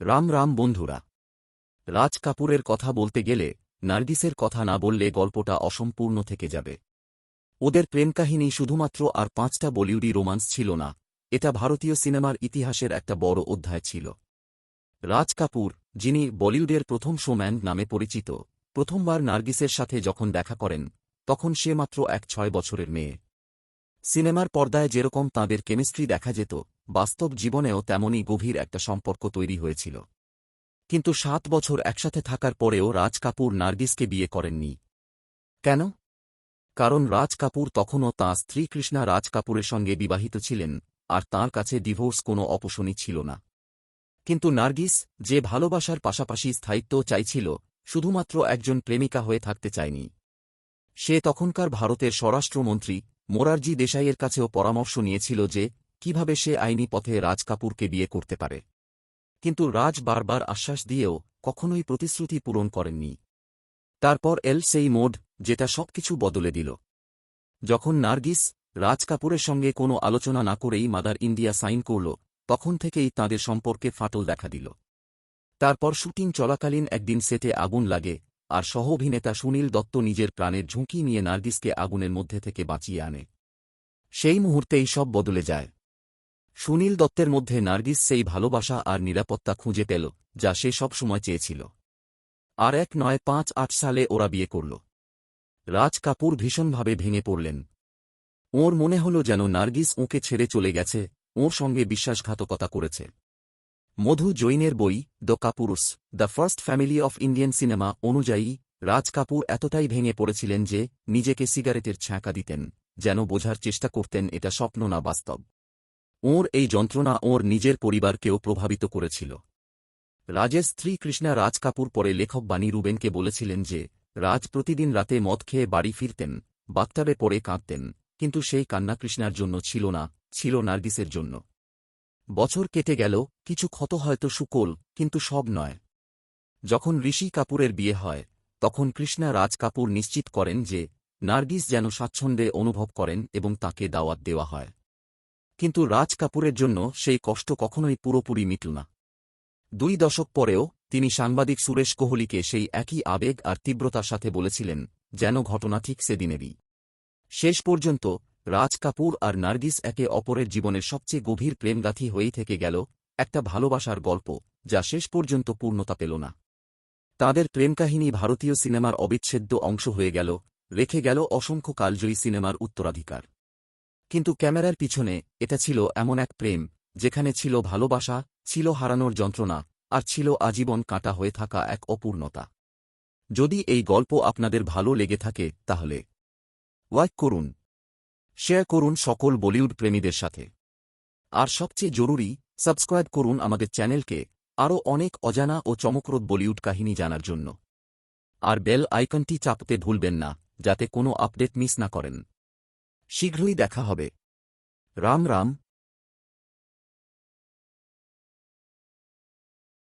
রাম রাম বন্ধুরা। রাজ কাপুরের কথা বলতে গেলে নার্গিসের কথা না বললে গল্পটা অসম্পূর্ণ থেকে যাবে। ওদের প্রেম কাহিনী শুধুমাত্র আর পাঁচটা বলিউডি রোমান্স ছিল না, এটা ভারতীয় সিনেমার ইতিহাসের একটা বড় অধ্যায় ছিল। রাজ কাপুর, যিনি বলিউডের প্রথম শোম্যান নামে পরিচিত, প্রথমবার নার্গিসের সাথে যখন দেখা করেন, তখন সে মাত্র এক ছয় বছরের মেয়ে। সিনেমার পর্দায় যেরকম তাঁদের কেমিস্ট্রি দেখা যেত বাস্তব জীবনেও তেমনই গভীর একটা সম্পর্ক তৈরি হয়েছিল। কিন্তু সাত বছর একসাথে থাকার পরেও রাজ কাপুর নার্গিসকে বিয়ে করেননি। কেন? কারণ রাজ কাপুর তখনও তাঁর স্ত্রী কৃষ্ণা রাজ কাপুরের সঙ্গে বিবাহিত ছিলেন, আর তার কাছে ডিভোর্স কোনো অপশনই ছিল না। কিন্তু নার্গিস যে ভালোবাসার পাশাপাশি স্থায়িত্ব চাইছিল, শুধুমাত্র একজন প্রেমিকা হয়ে থাকতে চায়নি। সে তখনকার ভারতের স্বরাষ্ট্রমন্ত্রী মোরারজি দেশাইয়ের কাছেও পরামর্শ নিয়েছিল যে কীভাবে সে আইনি পথে রাজ কাপুরকে বিয়ে করতে পারে? কিন্তু রাজ বারবার আশ্বাস দিয়েও কখনোই প্রতিশ্রুতি পূরণ করেননি। তারপর এল সেই মোড, যেটা সবকিছু বদলে দিল। যখন নার্গিস রাজ কাপুরের সঙ্গে কোনো আলোচনা না করেই মাদার ইন্ডিয়া সাইন করল, তখন থেকেই তাঁদের সম্পর্কে ফাটল দেখা দিল। তারপর শুটিং চলাকালীন একদিন সেটে আগুন লাগে, আর সহ অভিনেতা সুনীল দত্ত নিজের প্রাণের ঝুঁকি নিয়ে নার্গিসকে আগুনের মধ্যে থেকে বাঁচিয়ে আনে। সেই মুহূর্তেই সব বদলে যায়। সুনীল দত্তের মধ্যে নার্গিস সেই ভালোবাসা আর নিরাপত্তা খুঁজে পেল, যা সে সব সময় চেয়েছিল। আর এক নয় পাঁচ আট সালে ওরা বিয়ে করল। রাজ কাপুর ভীষণভাবে ভেঙে পড়লেন। ওর মনে হল যেন নার্গিস ওঁকে ছেড়ে চলে গেছে, ওর সঙ্গে বিশ্বাসঘাতকতা করেছে। মধু জৈনের বই, the Kapoors the first family of Indian cinema অনুযায়ী, রাজ কাপুর এতটাই ভেঙে পড়েছিলেন যে, নিজেকে সিগারেটের ছ্যাঁকা দিতেন, যেন বোঝার চেষ্টা করতেন এটা স্বপ্ন না বাস্তব। ওর এই যন্ত্রণা ওঁর নিজের পরিবারকেও প্রভাবিত করেছিল। রাজের স্ত্রী কৃষ্ণা রাজ কাপুর পরে লেখক বাণী রুবেনকে বলেছিলেন যে, রাজ প্রতিদিন রাতে মদ খেয়ে বাড়ি ফিরতেন বাক্তাবে পড়ে কাঁদতেন, কিন্তু সেই কান্না কৃষ্ণার জন্য ছিল না, ছিল নার্গিসের জন্য। বছর কেটে গেল, কিছু ক্ষত হয়তো সুকোল, কিন্তু সব নয়। যখন ঋষি কাপুরের বিয়ে হয়, তখন কৃষ্ণা রাজ কাপুর নিশ্চিত করেন যে, নার্গিস যেন স্বাচ্ছন্দ্যে অনুভব করেন এবং তাকে দাওয়াত দেওয়া হয়। কিন্তু রাজ কাপুরের জন্য সেই কষ্ট কখনোই পুরোপুরি মিটল না। দুই দশক পরেও তিনি সাংবাদিক সুরেশ কোহলিকে সেই একই আবেগ আর তীব্রতার সাথে বলেছিলেন, যেন ঘটনা ঠিক সেদিনেরই। শেষ পর্যন্ত রাজ কাপুর আর নার্গিস একে অপরের জীবনের সবচেয়ে গভীর প্রেমগাথি হয়েই থেকে গেল একটা ভালোবাসার গল্প, যা শেষ পর্যন্ত পূর্ণতা পেল না। তাঁদের প্রেমকাহিনী ভারতীয় সিনেমার অবিচ্ছেদ্য অংশ হয়ে গেল, রেখে গেল অসংখ্য কালজয়ী সিনেমার উত্তরাধিকার। কিন্তু ক্যামেরার পিছনে এটা ছিল এমন এক প্রেম, যেখানে ছিল ভালোবাসা, ছিল হারানোর যন্ত্রণা, আর ছিল আজীবন কাটা হয়ে থাকা এক অপূর্ণতা। যদি এই গল্প আপনাদের ভালো লেগে থাকে, তাহলে লাইক করুন শেয়ার করুন সকল বলিউড প্রেমীদের সাথে। আর সবচেয়ে জরুরি সাবস্ক্রাইব করুন আমাদের চ্যানেলকে, আরও অনেক অজানা ও চমকপ্রদ বলিউড কাহিনী জানার জন্য। আর বেল আইকনটি চাপতে ভুলবেন না, যাতে কোনো আপডেট মিস না করেন। শীঘ্রই দেখা হবে। রাম রাম।